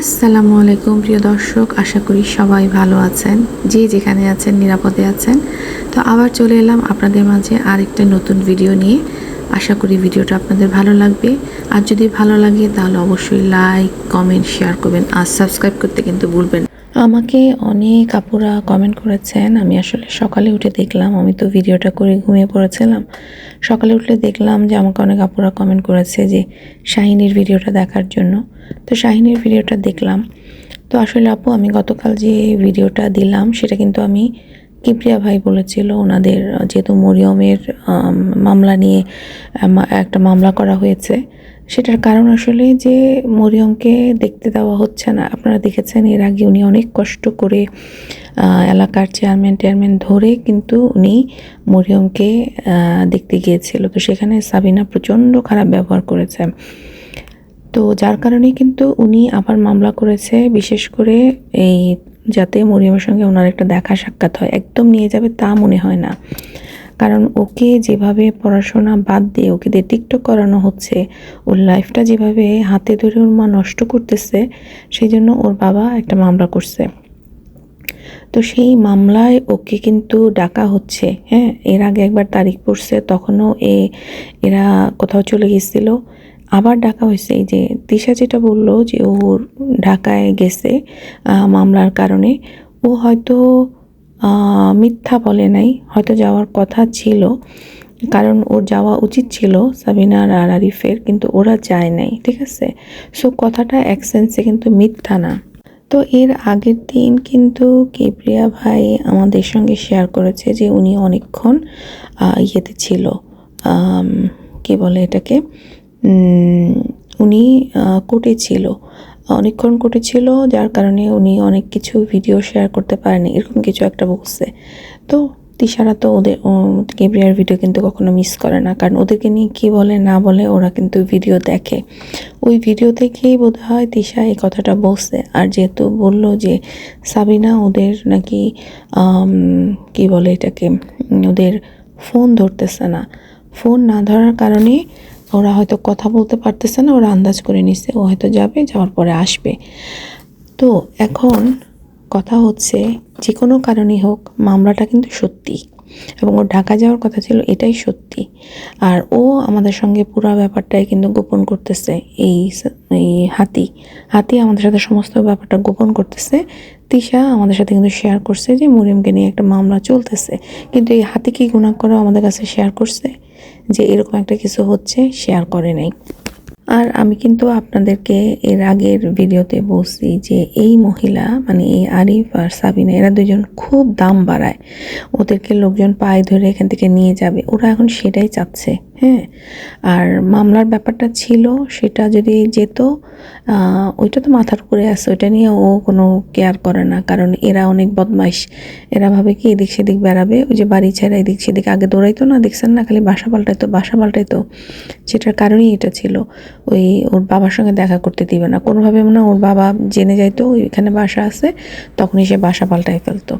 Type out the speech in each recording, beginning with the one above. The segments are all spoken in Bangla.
আসসালামু আলাইকুম, প্রিয় দর্শক। আশা করি সবাই ভালো আছেন, যে যেখানে আছেন, নিরাপদে আছেন। তো আবার চলে এলাম আপনাদের মাঝে আরেকটা নতুন ভিডিও নিয়ে। আশা করি ভিডিওটা আপনাদের ভালো লাগবে। আর যদি ভালো লাগে, তাহলে অবশ্যই লাইক, কমেন্ট, শেয়ার করবেন। আর সাবস্ক্রাইব করতে কিন্তু ভুলবেন। আমাকে অনেক আপুরা কমেন্ট করেছেন। আমি আসলে সকালে উঠে দেখলাম, আমি তো ভিডিওটা করে ঘুমিয়ে পড়েছিলাম। সকালে উঠলে দেখলাম যে আমাকে অনেক আপুরা কমেন্ট করেছে যে শাহিনীর ভিডিওটা দেখার জন্য। তো শাহিনীর ভিডিওটা দেখলাম। তো আসলে আপু, আমি গতকাল যে ভিডিওটা দিলাম, সেটা কিন্তু আমি কিপ্রিয়া ভাই বলেছিল, ওনাদের যেহেতু মরিয়মের মামলা নিয়ে একটা মামলা করা হয়েছে। সেটার কারণ আসলে যে মরিয়মকে দেখতে দেওয়া হচ্ছে না। আপনারা দেখেছেন, এর আগে উনি অনেক কষ্ট করে এলাকার চেয়ারম্যান, টেয়ারম্যান ধরে কিন্তু উনি মরিয়মকে দেখতে গিয়েছিল। তো সেখানে সাবিনা প্রচণ্ড খারাপ ব্যবহার করেছে। তো যার কারণে কিন্তু উনি আবার মামলা করেছে, বিশেষ করে এই যাতে মরিয়মের সঙ্গে ওনার একটা দেখা সাক্ষাৎ হয়। একদম নিয়ে যাবে তা মনে হয় না। কারণ ওকে যেভাবে পড়াশোনা বাদ দিয়ে ওকে দিয়ে টিকটক করানো হচ্ছে, ওর লাইফটা যেভাবে হাতে ধরে ওর মা নষ্ট করতেছে সেই জন্য ওর বাবা একটা মামলা করছে। তো সেই মামলায় ওকে কিন্তু ডাকা হচ্ছে হ্যাঁ? এর আগে একবার তারিখ পড়ছে, তখনও এ, এরা কোথাও চলে গেছিল। আবার ডাকা হয়েছে, এই যে দিশা যেটা বলল যে ও ঢাকায় গেছে মামলার কারণে, ও হয়তো মিথ্যা বলে নাই। হয়তো যাওয়ার কথা ছিল, কারণ ওর যাওয়া উচিত ছিল সাবিনার আর আরিফের, কিন্তু ওরা যায় নাই, ঠিক আছে? সো কথাটা এক সেন্সে কিন্তু মিথ্যা না। তো এর আগের দিন কিন্তু কিপ্রিয়া ভাই আমাদের সঙ্গে শেয়ার করেছে যে উনি অনেকক্ষণ ইয়েতে ছিল কি বলে এটাকে? উনি কোর্টে ছিল। অনেকক্ষণ কোর্টে ছিল যার কারণে উনি অনেক কিছু ভিডিও শেয়ার করতে পারেনি। এরকম কিছু একটা বলছে। তো তিশারা তো ওদের কেবরিয়ার ভিডিও কিন্তু কখনো মিস করে না। কারণ ওদেরকে নিয়ে কী বলে, না বলে ওরা কিন্তু ভিডিও দেখে। ওই ভিডিও থেকেই বোধ হয় তিশা এই কথাটা বলছে। আর যেহেতু বলল যে সাবিনা ওদের নাকি কি বলে এটাকে, ওদের ফোন ধরতেছে না। ফোন না ধরার কারণে ওরা হয়তো কথা বলতে পারতেছে না, ওরা আন্দাজ করে নিছে, ও হয়তো যাবে, যাওয়ার পরে আসবে। তো এখন কথা হচ্ছে যে কোনো কারণেই হোক, মামলাটা কিন্তু সত্যি। এবং ওর ঢাকা যাওয়ার কথা ছিল, এটাই সত্যি। আর ও আমাদের সঙ্গে পুরো ব্যাপারটাই কিন্তু গোপন করতেছে, এই এই হাতি। হাতি আমাদের সাথে সমস্ত ব্যাপারটা গোপন করতেছে। তিশা আমাদের সাথে কিন্তু শেয়ার করছে যে মরিমকে নিয়ে একটা মামলা চলতেছে। কিন্তু এই হাতি কি গুণা করে আমাদের কাছে শেয়ার করছে যে এরকম একটা কিছু হচ্ছে শেয়ার করে নাই। আর আমি কিন্তু আপনাদেরকে এর আগের ভিডিওতে বলছি যে এই মহিলা মানে এই আরিফ আর সাবিনা, এরা দুজন খুব দাম বাড়ায়। ওদেরকে লোকজন পায়ে ধরে এখান থেকে নিয়ে যাবে। ওরা এখন সেটাই চাচ্ছে। হ্যাঁ আর মামলার ব্যাপারটা ছিল সেটা যদি যেত ওইটা তো মাথার উপরে আছে, ওইটা নিয়ে ও কোনো কেয়ার করে না, কারণ এরা অনেক বদমাইশ। এরা ভাবে কি এদিক সেদিক বেড়াবে, ওই যে বাড়ি ছেড়ে এদিক সেদিক আগে দৌড়াইতো না, দেখছেন না খালি বাসা পাল্টাইতো বাসা পাল্টাইতো। সেটার কারণেই এটা ছিল। ওই ওর বাবার সঙ্গে দেখা করতে দিবে না। কোনোভাবে মনে ওর বাবা জেনে যাইতো, ওইখানে বাসা আছে, তখনই সে বাসা পাল্টাই ফেলতো।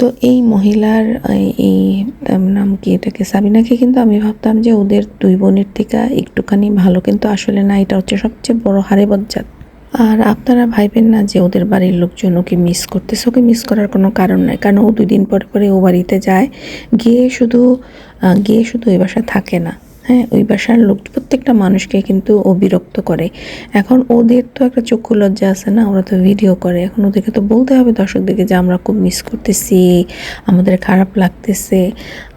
তো এই মহিলার, এই- নাম কি এটাকে? সাবিনাকে কিন্তু আমি ভাবতাম যে ওদের দুই বোনের থেকে একটুখানি ভালো, কিন্তু আসলে না, এটা হচ্ছে সবচেয়ে বড় হারে বজ্জাত। আর আপনারা ভাইবেন না যে ওদের বাড়ির লোকজন ওকে মিস করতেছে? ওকে মিস করার কোনো কারণ নাই, কারণ ও দুই দিন পরে পরে ও বাড়িতে যায়, গিয়ে শুধু গিয়ে শুধু ওই বাসায় থাকে না। হ্যাঁ ওই বাসার লোক, প্রত্যেকটা মানুষকে কিন্তু ও বিরক্ত করে। এখন ওদের তো একটা চক্ষু লজ্জা আছে না, ওরা তো ভিডিও করে। এখন ওদেরকে তো বলতে হবে দর্শকদেরকে যে, আমরা খুব মিস করতেছি, আমাদের খারাপ লাগতেছে।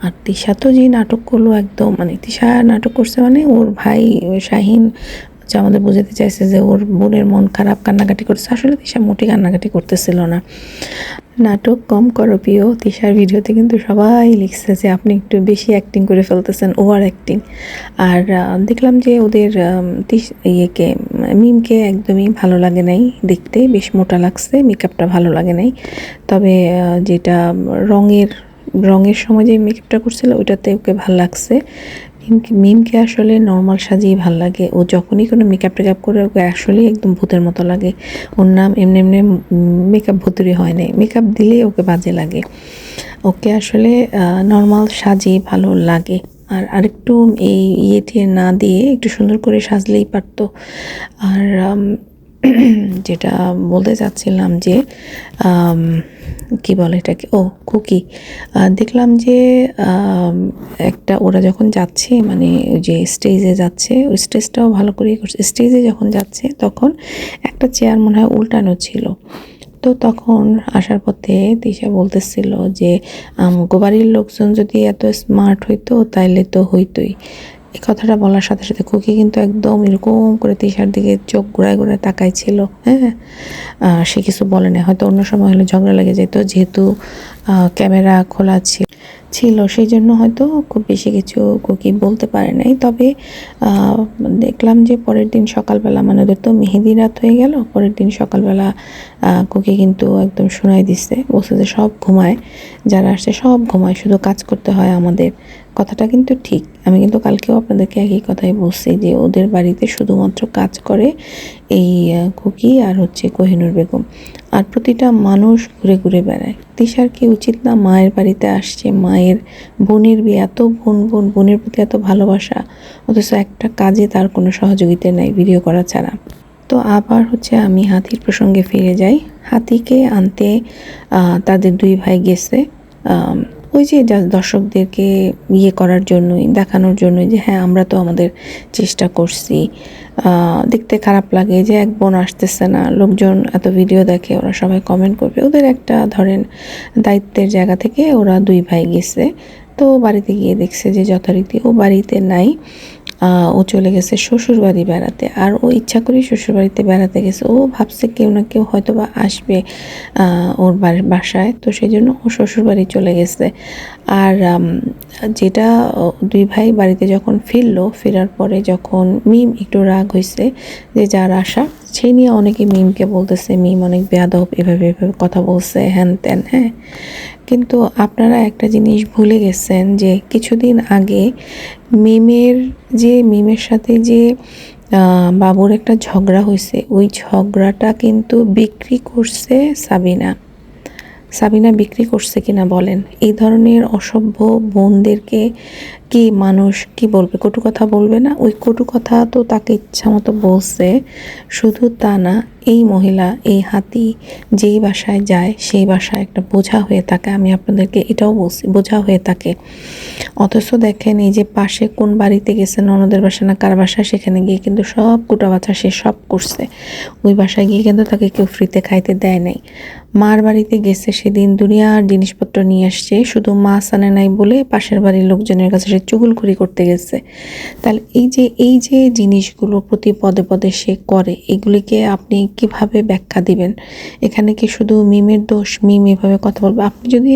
আর তিশা তো যে নাটক করল একদম মানে তিশা নাটক করছে মানে ওর ভাই শাহিন হচ্ছে আমাদের বোঝাতে চাইছে যে ওর বোনের মন খারাপ কান্নাকাটি করছে আসলে তিশা মোটেই কান্নাকাটি করতেছিল না। নাটক কম করো প্রিয়। তিশার ভিডিওতে কিন্তু সবাই লিখছে যে আপনি একটু বেশি অ্যাক্টিং করে ফেলতেছেন ওভার অ্যাক্টিং আর দেখলাম যে ওদের তিশ- ইয়েকে, মিমকে একদমই ভালো লাগে নাই দেখতে। বেশ মোটা লাগছে মেকআপটা ভালো লাগে নাই। তবে যেটা রঙের রঙের সময় যে মেকআপটা করছিল ওইটাতে ওকে ভালো লাগছে। মিমকে মিমকে আসলে নর্মাল সাজিয়ে ভালো লাগে। ও যখনই কোনো মেকআপ টেকআপ করে, ওকে আসলেই একদম ভূতের মতো লাগে। ওর নাম এমনি এমনি মেকআপ ভূতুরি হয় নাই। মেকআপ দিলেই ওকে বাজে লাগে। ওকে আসলে নর্মাল সাজিয়ে ভালো লাগে। আর আরেকটু এই ইয়ে টিয়ে না দিয়ে একটু সুন্দর করে সাজলেই পারতো। আর যেটা বলতে চাচ্ছিলাম যে কি বলে এটাকে? ও, কুকি। দেখলাম যে একটা ওরা যখন যাচ্ছে মানে ওই যে স্টেজে যাচ্ছে, ওই স্টেজটাও ভালো করেই করছে। স্টেজে যখন যাচ্ছে, তখন একটা চেয়ার মনে হয় উল্টানো ছিল। তো তখন আসার পথে দিশা বলতেছিল যে আমগো বাড়ির লোকজন যদি এত স্মার্ট হইতো, তাইলে তো হইতোই। এই কথাটা বলার সাথে সাথে খুকি কিন্তু একদম এরকম করে তিশার দিকে চোখ ঘুরায় ঘুরায় তাকাইছিল হ্যাঁ? সে কিছু বলে না হয়তো অন্য সময় হলে ঝগড়া লেগে যেত, যেহেতু ক্যামেরা খোলা ছিল। ছিল সেই জন্য হয়তো খুব বেশি কিছু কুকি বলতে পারে নাই। তবে দেখলাম যে পরের দিন সকালবেলা মানে ওদের তো মেহেদি রাত হয়ে গেল, পরের দিন সকালবেলা কুকি কিন্তু একদম শোনাই দিচ্ছে বলছে যে সব ঘুমায়, যারা আসছে সব ঘুমায়, শুধু কাজ করতে হয় আমাদের। কথাটা কিন্তু ঠিক। আমি কিন্তু কালকেও আপনাদেরকে একই কথাই বলছি যে ওদের বাড়িতে শুধুমাত্র কাজ করে এই খুকি আর হচ্ছে কোহিনুর বেগম। আর প্রতিটা মানুষ ঘুরে ঘুরে বেড়ায়। তিশার কি উচিত না মায়ের বাড়িতে আসছে? মায়ের বোনের বিয়ে, এত বোন বোন, বোনের প্রতি এত ভালোবাসা? অথচ একটা কাজে তার কোনো সহযোগিতা নাই, ভিডিও করা ছাড়া। তো আবার হচ্ছে আমি হাতির প্রসঙ্গে ফিরে যাই। হাতিকে আনতে তাদের দুই ভাই গেছে ওই যে দর্শকদেরকে ইয়ে করার জন্যই, দেখানোর জন্যই যে হ্যাঁ আমরা তো আমাদের চেষ্টা করছি। দেখতে খারাপ লাগে যে, এক বোন আসতেছে না, লোকজন এত ভিডিও দেখে, ওরা সবাই কমেন্ট করবে। ওদের একটা ধরেন দায়িত্বের জায়গা থেকে ওরা দুই ভাই গেছে। তো বাড়িতে গিয়ে দেখছে যে, যথারীতি ও বাড়িতে নাই। ও চলে গেছে শ্বশুরবাড়ি বেড়াতে। আর ও ইচ্ছা করেই শ্বশুরবাড়িতে বেড়াতে গেছে। ও ভাবছে কেউ না কেউ হয়তো বা আসবে ওর বাসায়। তো সেই জন্য ও শ্বশুরবাড়ি চলে গেছে। আর যেটা দুই ভাই বাড়িতে যখন ফিরলো, ফেরার পরে যখন মিম একটু রাগ হয়েছে যে যার আশা, সেই নিয়ে অনেকে মিমকে বলতেছে, মিম অনেক বেয়াদব, এভাবে এভাবে কথা বলছে হ্যান ত্যান হ্যাঁ। কিন্তু আপনারা একটা জিনিস ভুলে গেছেন যে কিছুদিন আগে মিমের যে, মিমের সাথে যে বাবুর একটা ঝগড়া হয়েছে ওই ঝগড়াটা কিন্তু বিক্রি করছে সাবিনা। সাবিনা বিক্রি করছে কিনা বলেন। এই ধরনের অসভ্য বোনদেরকে কি মানুষ কি বলবে? কটু কথা বলবে না? ওই কটু কথা তো তাকে ইচ্ছা মতো বলছে। শুধু তা না, এই মহিলা, এই হাতি যেই বাসায় যায়, সেই বাসায় একটা বোঝা হয়ে থাকে। আমি আপনাদেরকে এটাও বলছি, বোঝা হয়ে থাকে। অথচ দেখেন, এই যে পাশে কোন বাড়িতে গেছে, ননদের বাসা না কার বাসায় সেখানে গিয়ে কিন্তু সব কুটা বাছা সে সব করছে। ওই বাসায় গিয়ে কিন্তু তাকে কেউ ফ্রিতে খাইতে দেয় নাই। মার বাড়িতে গেছে সেদিন, দুনিয়ার জিনিসপত্র নিয়ে আসছে। শুধু মাছ আনে নাই বলে পাশের বাড়ির লোকজনের কাছে সে চুগুলখুরি করতে গেছে। তাহলে এই যে এই যে জিনিসগুলো প্রতি পদে পদে সে করে, এগুলিকে আপনি কীভাবে ব্যাখ্যা দিবেন? এখানে কি শুধু মিমের দোষ, মিম এভাবে কথা বলবে? আপনি যদি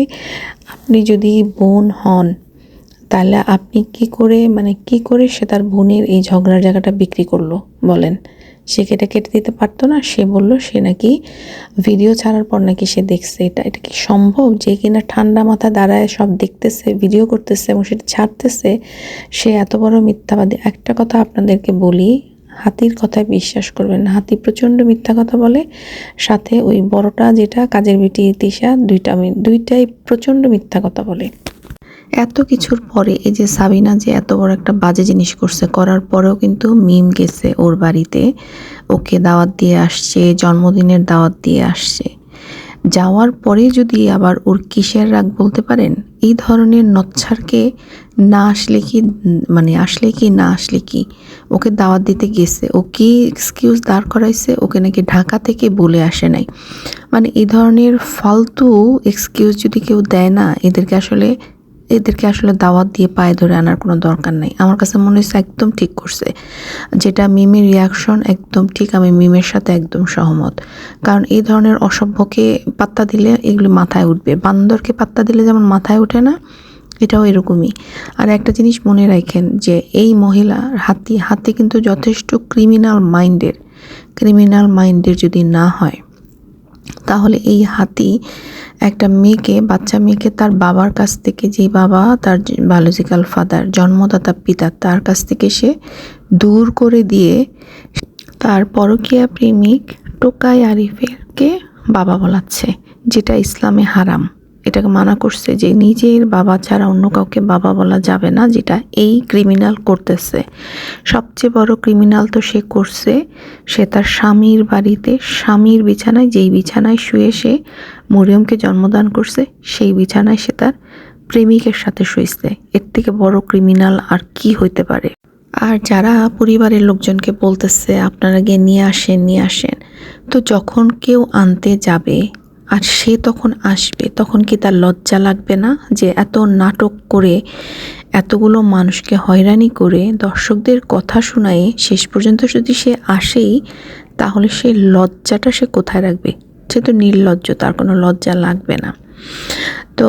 আপনি যদি বোন হন তাহলে আপনি কি করে মানে কি করে সে তার বোনের এই ঝগড়ার জায়গাটা বিক্রি করল? বলেন। সে কেটে কেটে দিতে পারতো না? সে বলল সে নাকি ভিডিও ছাড়ার পর নাকি সে দেখছে এটা। এটা কি সম্ভব যে কিনা ঠান্ডা মাথা দাঁড়ায় সব দেখতেছে ভিডিও করতেছে এবং সেটা ছাড়তেছে? সে এত বড় মিথ্যাবাদী। একটা কথা আপনাদেরকে বলি, হাতির কথায় বিশ্বাস করবেন হাতি প্রচণ্ড মিথ্যা কথা বলে। সাথে ওই বড়টা যেটা, কাজের বিটি তিশা, দুইটা দুইটাই প্রচণ্ড মিথ্যা কথা বলে। এত কিছুর পরে এই যে সাবিনা যে এত বড় একটা বাজে জিনিস করছে, করার পরেও কিন্তু মিম গেছে ওর বাড়িতে। ওকে দাওয়াত দিয়ে আসছে, জন্মদিনের দাওয়াত দিয়ে আসছে। যাওয়ার পরে যদি আবার ওর কিসের রাগ বলতে পারেন? এই ধরনের নচ্ছারকে না আসলে কি মানে আসলে কি, না আসলে কি? ওকে দাওয়াত দিতে গেছে। ও কি এক্সকিউজ দাঁড় করাইছে? ওকে নাকি ঢাকা থেকে বলে আসে নাই? মানে এই ধরনের ফালতু এক্সকিউজ যদি কেউ দেয় না, এদেরকে আসলে এদেরকে আসলে দাওয়াত দিয়ে পায়ে ধরে আনার কোনো দরকার নাই। আমার কাছে মনে হচ্ছে একদম ঠিক করছে। যেটা মিমের রিয়াকশন একদম ঠিক, আমি মিমের সাথে একদম সহমত। কারণ এই ধরনের অসভ্যকে পাত্তা দিলে এগুলি মাথায় উঠবে। বান্দরকে পাত্তা দিলে যেমন মাথায় ওঠে না, এটাও এরকমই। আর একটা জিনিস মনে রাখেন যে, এই মহিলা হাতি হাতি কিন্তু যথেষ্ট ক্রিমিনাল মাইন্ডের ক্রিমিনাল মাইন্ডের যদি না হয়, তাহলে এই হাতি একটা মেয়েকে, বাচ্চা মেয়েকে তার বাবার কাছ থেকে যে বাবা তার বায়োলজিক্যাল ফাদার জন্মদাতা পিতা, তার কাছ থেকে সে দূর করে দিয়ে তার পরকীয়া প্রেমিক টোকাই আরিফেরকে বাবা বলাচ্ছে, যেটা ইসলামে হারাম। এটাকে মানা করছে যে নিজের বাবা ছাড়া অন্য কাউকে বাবা বলা যাবে না, যেটা এই ক্রিমিনাল করতেছে। সবচেয়ে বড় ক্রিমিনাল তো সে করছে, সে তার স্বামীর বাড়িতে, স্বামীর বিছানায়, যেই বিছানায় শুয়ে সে মরিয়মকে জন্মদান করছে, সেই বিছানায় সে তার প্রেমিকের সাথে শুয়েছে। এর থেকে বড় ক্রিমিনাল আর কি হইতে পারে? আর যারা পরিবারের লোকজনকে বলতেছে, আপনারা গিয়ে নিয়ে আসেন নিয়ে আসেন। তো যখন কেউ আনতে যাবে আর সে তখন আসবে, তখন কি তার লজ্জা লাগবে না যে এত নাটক করে, এতগুলো মানুষকে হয়রানি করে দর্শকদের কথা শোনায়ে শেষ পর্যন্ত যদি সে আসেই, তাহলে সে লজ্জাটা সে কোথায় রাখবে? সে তো নির্লজ্জ, তার কোনো লজ্জা লাগবে না। তো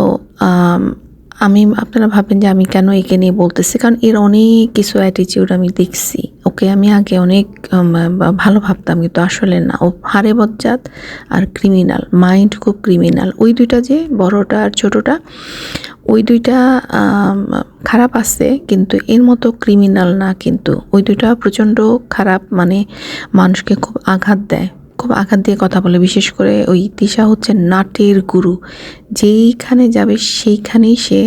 আম, আপনারা ভাবেন যে আমি কেন একে নিয়ে বলতেছি? কারণ এর অনেক কিছু অ্যাটিটিউড আমি দেখছি ওকে আমি আগে অনেক ভালো ভাবতাম কিন্তু আসলে না। ও হারে বজ্জাত আর ক্রিমিনাল মাইন্ড খুব ক্রিমিনাল ওই দুইটা যে বড়টা আর ছোটটা ওই দুইটা খারাপ আছে কিন্তু এর মতো ক্রিমিনাল না কিন্তু ওই দুইটা প্রচণ্ড খারাপ মানে মানুষকে খুব আঘাত দেয়। খুব আঘাত দিয়ে কথা বলে, বিশেষ করে ওই তিশা হচ্ছে নাটের গুরু। যেইখানে যাবে সেইখানেই সে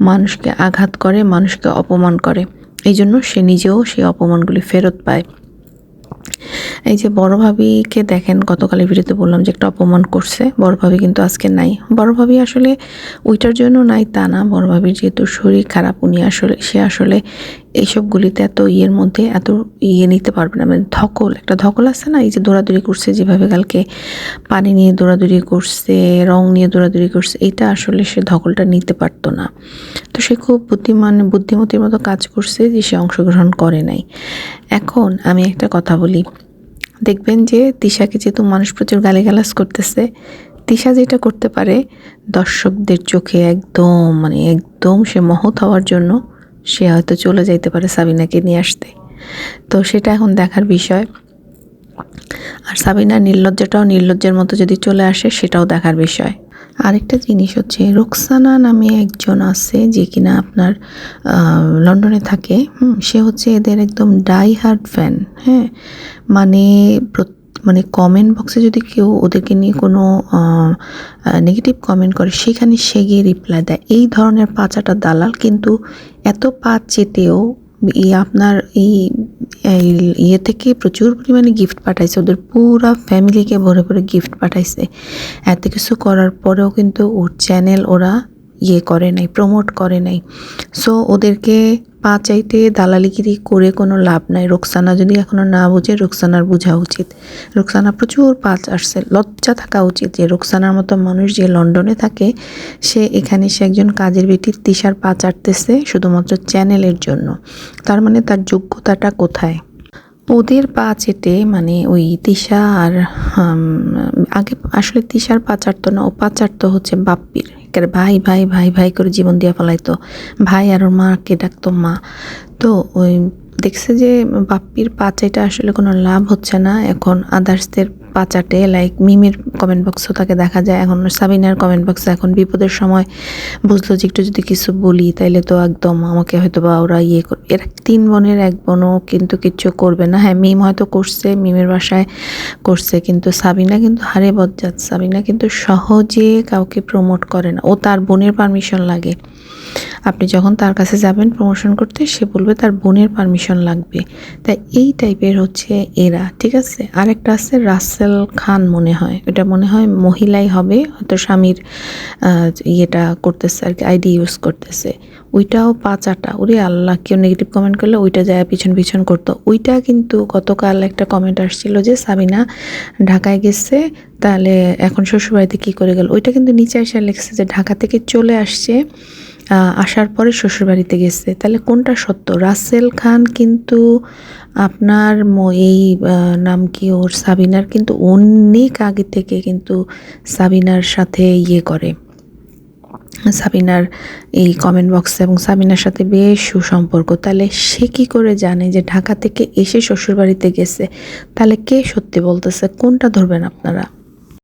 মানুষকে আঘাত করে, মানুষকে অপমান করে। এই জন্য সে নিজেও সেই অপমানগুলি ফেরত পায়। এই যে বড় ভাবিকে দেখেন, গতকালের ভিডিওতে বললাম যে একটা অপমান করছে। বড় ভাবি কিন্তু আজকে নাই। বড় ভাবি আসলে ওইটার জন্য নাই তা না। বড় ভাবির যেহেতু শরীর খারাপ, উনি আসলে, সে আসলে এইসবগুলিতে এত ইয়ের মধ্যে এত ইয়ে নিতে পারবে না। মানে ধকল, একটা ধকল আছে না? এই যে দৌড়াদৌড়ি করছে, যেভাবে কালকে পানি নিয়ে দৌড়াদৌড়ি করছে, রং নিয়ে দৌড়াদৌড়ি করছে এটা আসলে সে ধকলটা নিতে পারতো না। তো সে খুব বুদ্ধিমান, বুদ্ধিমতির মতো কাজ করছে যে সে অংশগ্রহণ করে নাই। এখন আমি একটা কথা বলি। দেখবেন যে তিশাকে যেহেতু মানুষ প্রচুর গালিগালাজ করতেছে, তিশা যেটা করতে পারে দর্শকদের চোখে একদম মানে একদম সে মহৎ হওয়ার জন্য সে হয়তো চলে যাইতে পারে সাবিনাকে নিয়ে আসতে। তো সেটা এখন দেখার বিষয়। আর সাবিনা নির্লজ্জাটাও নির্লজ্জের মতো যদি চলে আসে, সেটাও দেখার বিষয়। আরেকটা জিনিস হচ্ছে রোকসানা নামে একজন আছে যে কিনা আপনার লন্ডনে থাকে হুম, সে হচ্ছে এদের একদম ডাই হার্ড ফ্যান হ্যাঁ? মানে মানে কমেন্ট বক্সে যদি কেউ ওদেরকে নিয়ে কোনো নেগেটিভ কমেন্ট করে সেখানে সে গিয়ে রিপ্লাই দেয়। এই ধরনের পাঁচাটা দালাল কিন্তু এত পা এই আপনার এই ইয়ে থেকে প্রচুর পরিমাণে গিফট পাঠাইছে। ওদের পুরা ফ্যামিলিকে ভরে ভরে গিফট পাঠাইছে। এত কিছু করার পরেও কিন্তু ওর চ্যানেল ওরা ইয়ে করে নাই প্রমোট করে নাই। সো ওদেরকে পা চাইতে দালালিগিরি করে কোনো লাভ নাই। রোকসানা যদি এখনও না বুঝে, রোকসানার বোঝা উচিত। রোকসানা প্রচুর পাঁচ আসছে। লজ্জা থাকা উচিত যে রোকসানার মতো মানুষ যে লন্ডনে থাকে, সে এখানে সে একজন কাজের বেটির তিসার পা চাটতেছে শুধুমাত্র চ্যানেলের জন্য। তার মানে তার যোগ্যতাটা কোথায়? ওদের পা চেটে মানে ওই তিশা আর আগে আসলে তিশার পা চাটতো না, ও পা চাটতো হচ্ছে বাপ্পির। একেবারে ভাই ভাই ভাই ভাই করে জীবন দিয়া ফেলাইতো। ভাই আর ওর মাকে ডাকতো মা। তো ওই দেখছে যে বাপ্পির পাচাইটা আসলে কোনো লাভ হচ্ছে না। এখন আদার্সদের পাচাটে লাইক মিমের কমেন্ট বক্সও তাকে দেখা যায়। এখন সাবিনার কমেন্ট বক্সে এখন বিপদের সময় বুঝলো যে একটু যদি কিছু বলি, তাইলে তো একদম আমাকে হয়তো বা ওরা ইয়ে করবে এরা তিন বোনের এক বোনও কিন্তু কিচ্ছু করবে না। হ্যাঁ মিম হয়তো করছে, মিমের বাসায় করছে, কিন্তু সাবিনা কিন্তু হারে বজ্জাত। সাবিনা কিন্তু সহজে কাউকে প্রমোট করে না। ও তার বোনের পারমিশন লাগে। আপনি যখন তার কাছে যাবেন প্রমোশন করতে, সে বলবে তার বোনের পারমিশন লাগবে। তাই এই টাইপের হচ্ছে এরা, ঠিক আছে? আরেকটা আছে রাসেল খান মনে হয়। এটা মনে হয় মহিলাই হবে, হয়তো স্বামীর ইয়েটা করতেছে আর কি আইডি ইউজ করতেছে। ওইটাও পাঁচাটা ওরে আল্লাহ, কেউ নেগেটিভ কমেন্ট করলে ওইটা যায় পিছন পিছন করতো। ওইটা কিন্তু গতকাল একটা কমেন্ট আসছিল যে সাবিনা ঢাকায় গেছে, তাহলে এখন শ্বশুরবাড়িতে কী করে গেল? ওইটা কিন্তু নিচে এসে লেখছে যে ঢাকা থেকে চলে আসছে আসার পরে শ্বশুরবাড়িতে গেছে। তাহলে কোনটা সত্য? রাসেল খান কিন্তু আপনার এই নাম কি ওর, সাবিনার কিন্তু অনেক আগে থেকে কিন্তু সাবিনার সাথে ইয়ে করে। সাবিনার এই কমেন্ট বক্সে এবং সাবিনার সাথে বেশ সুসম্পর্ক। তাহলে সে কি করে জানে যে ঢাকা থেকে এসে শ্বশুরবাড়িতে গেছে? তাহলে কে সত্যি বলতেছে? কোনটা ধরবেন আপনারা?